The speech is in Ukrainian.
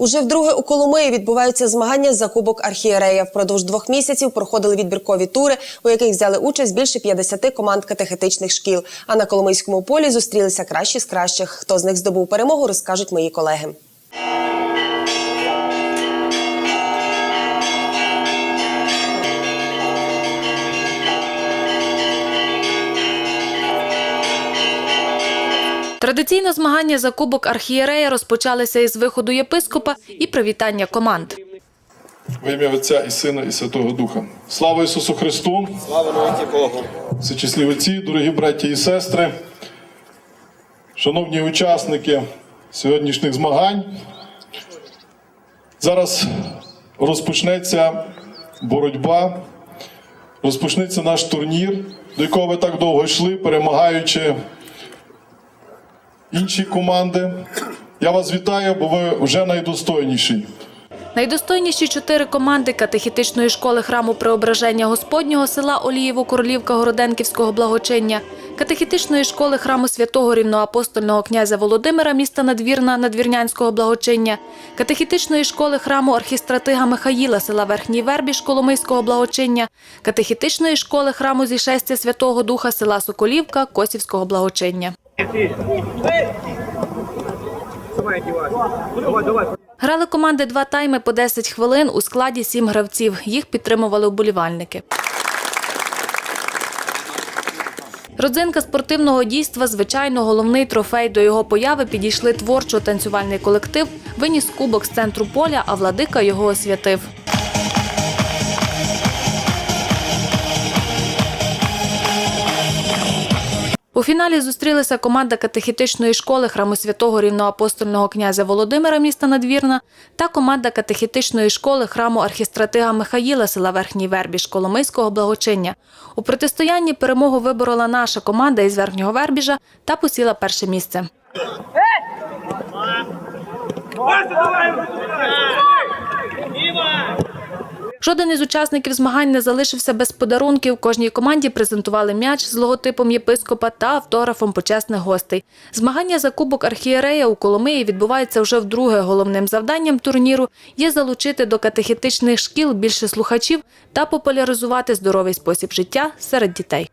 Уже вдруге у Коломиї відбуваються змагання за кубок архієрея. Впродовж двох місяців проходили відбіркові тури, у яких взяли участь більше 50 команд катехетичних шкіл. А на Коломийському полі зустрілися кращі з кращих. Хто з них здобув перемогу, розкажуть мої колеги. Традиційно змагання за кубок архієрея розпочалися із виходу єпископа і привітання команд. Во ім'я Отця і Сина, і Святого Духа. Слава Ісусу Христу! Слава Богу! Всечислі отці, дорогі браті і сестри, шановні учасники сьогоднішніх змагань. Зараз розпочнеться боротьба, розпочнеться наш турнір, до якого ви так довго йшли, перемагаючи інші команди. Я вас вітаю, бо ви вже найдостойніші. Найдостойніші чотири команди катехітичної школи храму Преображення Господнього села Олієво-Королівка Городенківського благочиння, катехітичної школи храму святого рівноапостольного князя Володимира міста Надвірна Надвірнянського благочиння, катехітичної школи храму архістратига Михаїла села Верхній Вербіж Коломийського благочиння, катехітичної школи храму зішестя Святого Духа села Соколівка Косівського благочиння. Грали команди два тайми по 10 хвилин у складі сім гравців. Їх підтримували вболівальники. Родзинка спортивного дійства, звичайно, головний трофей. До його появи підійшли творчо-танцювальний колектив, виніс кубок з центру поля, а владика його освятив. У фіналі зустрілися команда катехітичної школи храму святого рівноапостольного князя Володимира міста Надвірна та команда катехітичної школи храму архістратига Михаїла села Верхній Вербіж Коломийського благочиння. У протистоянні перемогу виборола наша команда із Верхнього Вербіжа та посіла перше місце. Жоден із учасників змагань не залишився без подарунків. Кожній команді презентували м'яч з логотипом єпископа та автографом почесних гостей. Змагання за кубок архієрея у Коломиї відбуваються вже вдруге. Головним завданням турніру є залучити до катехетичних шкіл більше слухачів та популяризувати здоровий спосіб життя серед дітей.